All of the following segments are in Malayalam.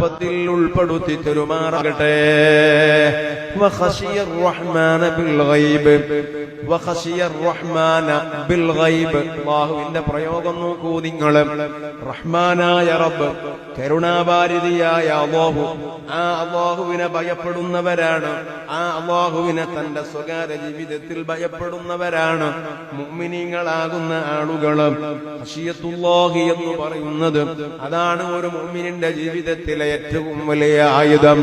ത്തിൽ ഉൾപ്പെടുത്തി തെരുമാറാകട്ടെ. ബാഹുവിന്റെ പ്രയോഗം നോക്കൂ നിങ്ങൾ റഹ്മാനായ റബ്ബ് കരുണാഭാരതിയായ അള്ളാഹു. ആ അള്ളാഹുവിനെ ഭയപ്പെടുന്നവരാണ്. ആ അള്ളാഹുവിനെ തന്റെ സ്വകാര്യ ജീവിതത്തിൽ ഭയപ്പെടുന്നവരാണ് മുമ്മിനിങ്ങളാകുന്ന ആളുകൾ എന്ന് പറയുന്നത് അതാണ് ഒരു മുമ്മിനിന്റെ ജീവിതത്തിലെ ഏറ്റവും വലിയ ആയുധം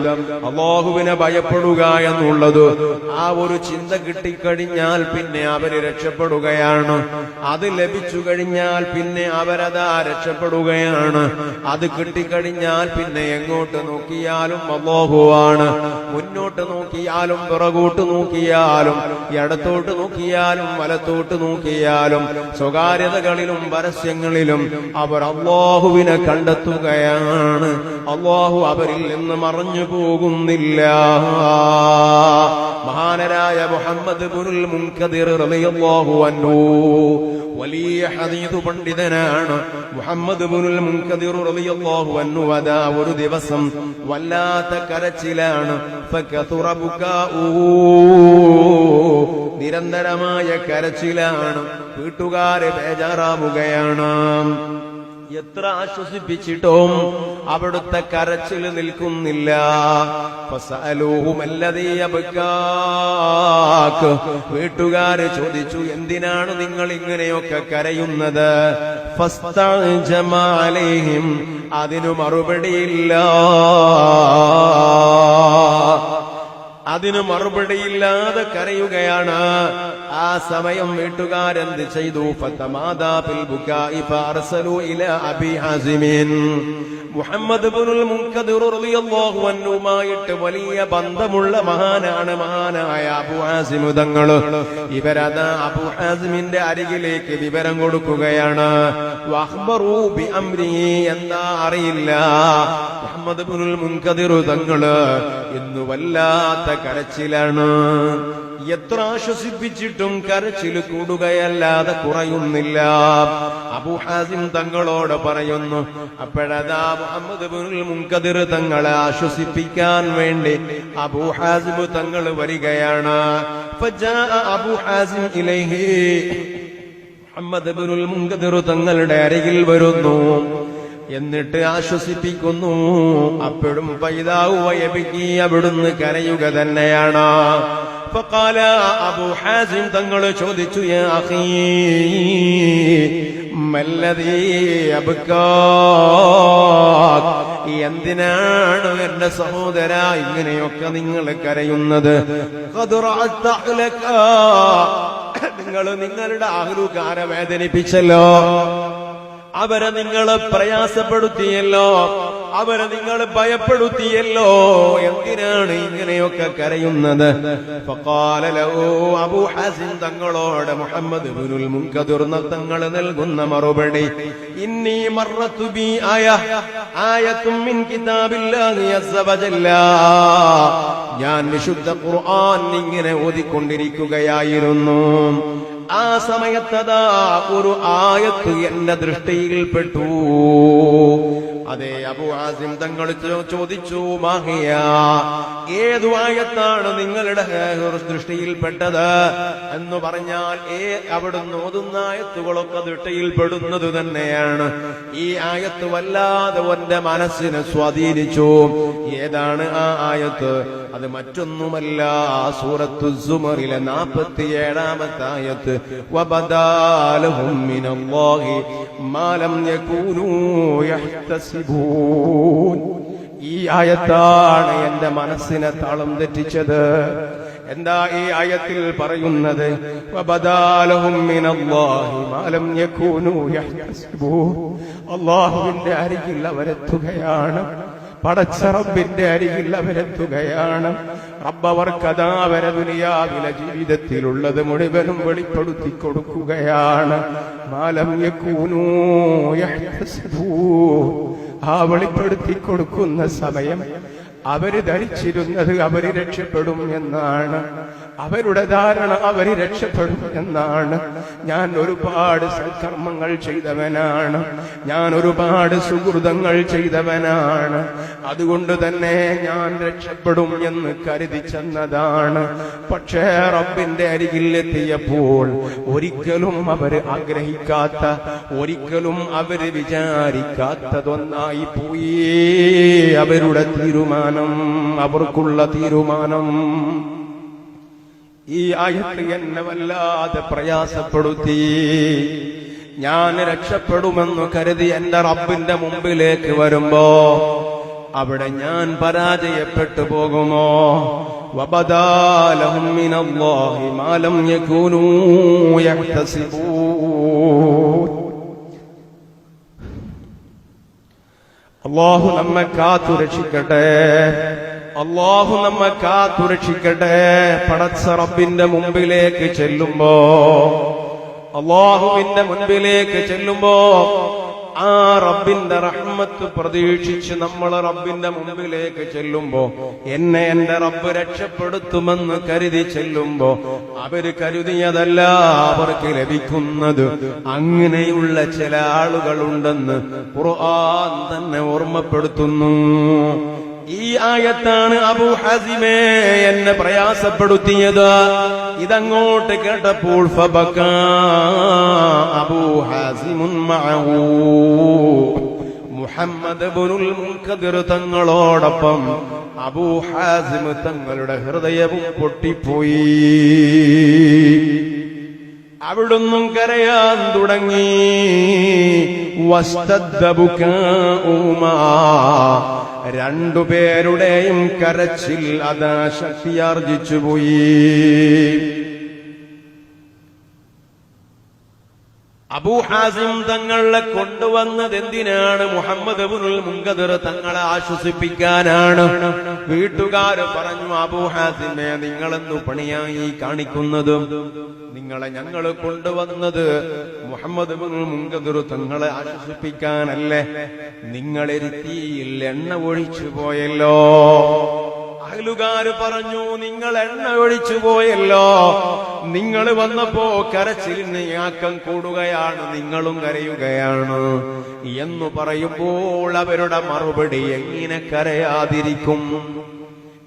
അള്ളാഹുവിനെ ഭയപ്പെടുക എന്നുള്ളത്. ആ ഒരു ചിന്ത കിട്ടിക്കഴിഞ്ഞാൽ പിന്നെ അവർ രക്ഷപ്പെടുകയാണ്. അത് ലഭിച്ചു കഴിഞ്ഞാൽ പിന്നെ അവരതാ രക്ഷപ്പെടുകയാണ്. അത് കിട്ടിക്കഴിഞ്ഞാൽ പിന്നെ എങ്ങോട്ട് നോക്കിയാലും അള്ളാഹുവാണ് മുന്നോട്ട് നോക്കിയാലും പിറകോട്ട് നോക്കിയാലും ഇടത്തോട്ട് നോക്കിയാലും വലത്തോട്ട് നോക്കിയാലും സ്വകാര്യതകളിലും പരസ്യങ്ങളിലും അവർ അള്ളാഹുവിനെ കണ്ടെത്തുകയാണ്. അള്ളാഹു അവരിൽ നിന്ന് മറഞ്ഞു പോകുന്നില്ല. മഹാനരായ മുഹമ്മദ് പുരുൽ മുൻകദിർ റളിയല്ലാഹു അൻഹു വലിയ ഹദീദ് പണ്ഡിതനാണ്. മുഹമ്മദ് ബുനുൽ മുൻകതിർ റളിയല്ലാഹു അൻഹു അതാ ഒരു ദിവസം വല്ലാത്ത കരച്ചിലാണ്. നിരന്തരമായ കരച്ചിലാണ്. വീട്ടുകാരെ ബേജാറാവുകയാണ്. എത്ര ആശ്വസിപ്പിച്ചിട്ടും അവിടുത്തെ കരച്ചിൽ നിൽക്കുന്നില്ല. വീട്ടുകാര് ചോദിച്ചു എന്തിനാണ് നിങ്ങൾ ഇങ്ങനെയൊക്കെ കരയുന്നത്. അതിനു മറുപടിയില്ല അതിന് മറുപടിയില്ലാതെ കരയുകയാണ്. ആ സമയം വീട്ടുകാരെന്ത് ചെയ്തു? മുഹമ്മദ് അൻഹുമായിട്ട് വലിയ ബന്ധമുള്ള മഹാനാണ് മഹാനായ അബു ഹാസിം തങ്ങൾ ഇവരത് അബു ഹാസിമിന്റെ അരികിലേക്ക് വിവരം കൊടുക്കുകയാണ്. എന്താ അറിയില്ല. മുഹമ്മദ് മുനുൽ മുൻകതിറു തങ്ങൾ ഇന്ന് വല്ലാത്ത കരച്ചിലാണ്. എത്ര ആശ്വസിപ്പിച്ചിട്ടും കരച്ചിൽ കൂടുകയല്ലാതെ കുറയുന്നില്ല. അബു ഹാസിം തങ്ങളോട് പറയുന്നു അപ്പോഴതാ മുഹമ്മദ് മുനുൽ മുൻകതിർ തങ്ങളെ ആശ്വസിപ്പിക്കാൻ വേണ്ടി അബു ഹാസിം തങ്ങൾ വരികയാണ്. ഫജാഅ അബു ഹാസിം ഇലൈഹി. മുഹമ്മദ് ഇബ്നുൽ മുൻകതിർ തങ്ങളുടെ അരികിൽ വരുന്നു. എന്നിട്ട് ആശ്വസിപ്പിക്കുന്നു. അപ്പോഴും പൈതാവ് വയപിക്കി അവിടുന്ന് കരയുക തന്നെയാണ്. ഫഖാല അബൂ ഹാസിം തങ്ങൾ ചോദിച്ചു യാ അഖീ എന്തിനാണ് എന്റെ സഹോദര ഇങ്ങനെയൊക്കെ നിങ്ങൾ കരയുന്നത്. നിങ്ങൾ നിങ്ങളുടെ ആഹ്ലുകാരെ വേദനിപ്പിച്ചല്ലോ? അവരെ നിങ്ങൾ പ്രയാസപ്പെടുത്തിയല്ലോ. അവരെ നിങ്ങൾ ഭയപ്പെടുത്തിയല്ലോ. എന്തിനാണ് ഇങ്ങനെയൊക്കെ കരയുന്നത്? അബു ഹസിൻ തങ്ങളോട് മുഹമ്മദ് മുൻകദിർ തങ്ങൾ നൽകുന്ന മറുപടി ഇന്നി മറത്തു ബി ആയ ആയത്തും മിൻ ഞാൻ വിശുദ്ധ ഖുർആൻ ഇങ്ങനെ ഓതിക്കൊണ്ടിരിക്കുകയായിരുന്നു. ആ സമയത്തതാ ഒരു ആയത്ത് എന്റെ ദൃഷ്ടിയിൽപ്പെട്ടു. അതെ അബു ആസിം തങ്ങൾ ചോദിച്ചു മാഹിയ ഏതു ആയത്താണ് നിങ്ങളുടെ സൃഷ്ടിയിൽപ്പെട്ടത്? എന്ന് പറഞ്ഞാൽ ഏ അവിടുന്ന് ഓതുന്ന ആയത്തുകളൊക്കെ ദൃഷ്ടിയിൽപ്പെടുന്നത് തന്നെയാണ്. ഈ ആയത്ത് വല്ലാതെ എന്റെ മനസ്സിനെ സ്വാധീനിച്ചു. ഏതാണ് ആ ആയത്ത്? അത് മറ്റൊന്നുമല്ല ആ സൂറത്തു സുമറിലെ നാപ്പത്തി ഏഴാമത്തെ ആയത്ത് വബദാലഹും മിനല്ലാഹി മാലം യകൂനൂ ഈ ആയത്താണ് എന്റെ മനസ്സിനെ താളം തെറ്റിച്ചത്. എന്താ ഈ ആയത്തിൽ പറയുന്നത്? അള്ളാഹുവിന്റെ അരികിൽ അവരെത്തുകയാണ്. പടച്ചറബിന്റെ അരികിൽ അവരെത്തുകയാണ്. റബ്ബവർക്കതാ വരെ ദുനിയാവില ജീവിതത്തിലുള്ളത് മുഴുവനും വെളിപ്പെടുത്തി കൊടുക്കുകയാണ്. മാലം യക്കൂനൂ ആ വെളിപ്പെടുത്തി കൊടുക്കുന്ന സമയം. അവർ ധരിച്ചിരുന്നത് അവർ രക്ഷപ്പെടും എന്നാണ്. അവരുടെ ധാരണ അവർ രക്ഷപ്പെടും എന്നാണ്. ഞാൻ ഒരുപാട് സൽക്കർമ്മങ്ങൾ ചെയ്തവനാണ്. ഞാൻ ഒരുപാട് സുഹൃതങ്ങൾ ചെയ്തവനാണ്. അതുകൊണ്ട് തന്നെ ഞാൻ രക്ഷപ്പെടും എന്ന് കരുതി ചെന്നതാണ്. പക്ഷേ റബ്ബിന്റെ അരികിൽ എത്തിയപ്പോൾ ഒരിക്കലും അവർ ആഗ്രഹിക്കാത്ത ഒരിക്കലും അവർ വിചാരിക്കാത്തതൊന്നായി പോയി. അവരുടെ തീരുമാനം അവർക്കുള്ള തീരുമാനം. ഈ ആയത്ത് എന്നെ വല്ലാതെ പ്രയാസപ്പെടുത്തി. ഞാൻ രക്ഷപ്പെടുമെന്ന് കരുതി എന്റെ റബ്ബിന്റെ മുമ്പിലേക്ക് വരുമ്പോ അവിടെ ഞാൻ പരാജയപ്പെട്ടു പോകുമോ? വബദാലഹും മിനല്ലാഹി മാലം യകൂനൂ യഹ്തസിബൂൻ അള്ളാഹു നമ്മെ കാത്തു രക്ഷിക്കട്ടെ അള്ളാഹു നമ്മെ കാത്തു രക്ഷിക്കട്ടെ പടച്ച മുമ്പിലേക്ക് ചെല്ലുമ്പോ അള്ളാഹുവിന്റെ മുൻപിലേക്ക് ചെല്ലുമ്പോ ആ റബ്ബിന്റെ റഹ്മത്ത് പ്രതീക്ഷിച്ച് നമ്മൾ റബ്ബിന്റെ മുമ്പിലേക്ക് ചെല്ലുമ്പോ എന്നെ എന്റെ റബ്ബ് രക്ഷപ്പെടുത്തുമെന്ന് കരുതി ചെല്ലുമ്പോ അവർ കരുതിയതല്ല അവർക്ക് ലഭിക്കുന്നത് അങ്ങനെയുള്ള ചില ആളുകളുണ്ടെന്ന് ഖുർആൻ തന്നെ ഓർമ്മപ്പെടുത്തുന്നു. ഈ ആയത്താണ് അബു ഹസിമേ എന്നെ പ്രയാസപ്പെടുത്തിയത്. ഇതങ്ങോട്ട് കേട്ടപ്പോൾ അബു ഹാസിമുൻ മുഹമ്മദ് തങ്ങളോടൊപ്പം അബൂ ഹാസിം തങ്ങളുടെ ഹൃദയവും പൊട്ടിപ്പോയി അവിടുന്നും കരയാൻ തുടങ്ങി വസ്തദ്ദ ബുകാഉമാ. രണ്ടുപേരുടെയും കരച്ചിൽ അതാ ശക്തിയാർജിച്ചു പോയി അബൂ ഹാസിം തങ്ങളെ കൊണ്ടുവന്നത് എന്തിനാണ്? മുഹമ്മദ് മുങ്കദർ തങ്ങളെ ആശ്വസിപ്പിക്കാനാണ്. വീട്ടുകാര് പറഞ്ഞു അബൂ ഹാസിമെ നിങ്ങളെന്നു പണിയായി കാണിക്കുന്നതും? നിങ്ങളെ ഞങ്ങൾ കൊണ്ടുവന്നത് മുഹമ്മദ് മുങ്കദർ തങ്ങളെ ആശ്വസിപ്പിക്കാനല്ലേ? നിങ്ങളെരുത്തിയിൽ എണ്ണ ഒഴിച്ചു പോയല്ലോ. അയലുകാര് പറഞ്ഞു നിങ്ങൾ എണ്ണ ഒഴിച്ചു പോയല്ലോ. നിങ്ങൾ വന്നപ്പോ കരച്ചിലിന് ആക്കം കൂടുകയാണ് നിങ്ങളും കരയുകയാണ്. എന്ന് പറയുമ്പോൾ അവരുടെ മറുപടി എങ്ങനെ കരയാതിരിക്കും?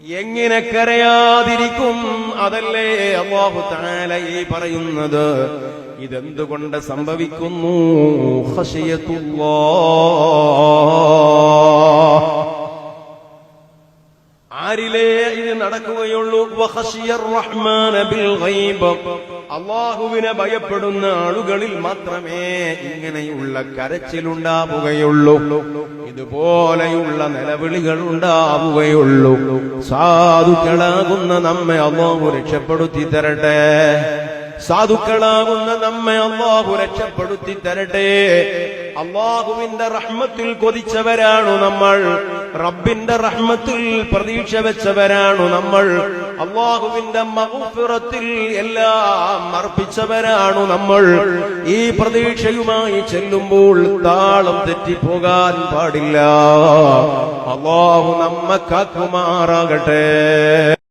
എങ്ങനെ കരയാതിരിക്കും? അതല്ലേ അള്ളാഹു താല ഈ പറയുന്നത്. ഇതെന്തുകൊണ്ട് സംഭവിക്കുന്നു? ഖശിയത്തുല്ലാഹ് ആരിലേ ഇത് നടക്കുകയുള്ളൂ? അള്ളാഹുവിനെ ഭയപ്പെടുന്ന ആളുകളിൽ മാത്രമേ ഇങ്ങനെയുള്ള കരച്ചിലുണ്ടാവുകയുള്ളൂ. ഇതുപോലെയുള്ള നിലവിളികൾ ഉണ്ടാവുകയുള്ളൂ. സാധുക്കളാകുന്ന നമ്മെ അള്ളാഹു രക്ഷപ്പെടുത്തി തരട്ടെ. സാധുക്കളാകുന്ന നമ്മെ അള്ളാഹു രക്ഷപ്പെടുത്തി തരട്ടെ. അള്ളാഹുവിന്റെ റഹ്മത്തിൽ കൊതിച്ചവരാണു നമ്മൾ. റബ്ബിന്റെ റഹ്മത്തിൽ പ്രതീക്ഷ വെച്ചവരാണു നമ്മൾ. അള്ളാഹുവിന്റെ മഹുഫിറത്തിൽ എല്ലാം അർപ്പിച്ചവരാണു നമ്മൾ. ഈ പ്രതീക്ഷയുമായി ചെല്ലുമ്പോൾ താളം തെറ്റിപ്പോകാൻ പാടില്ല. അള്ളാഹു നമ്മ കാക്കുമാറാകട്ടെ.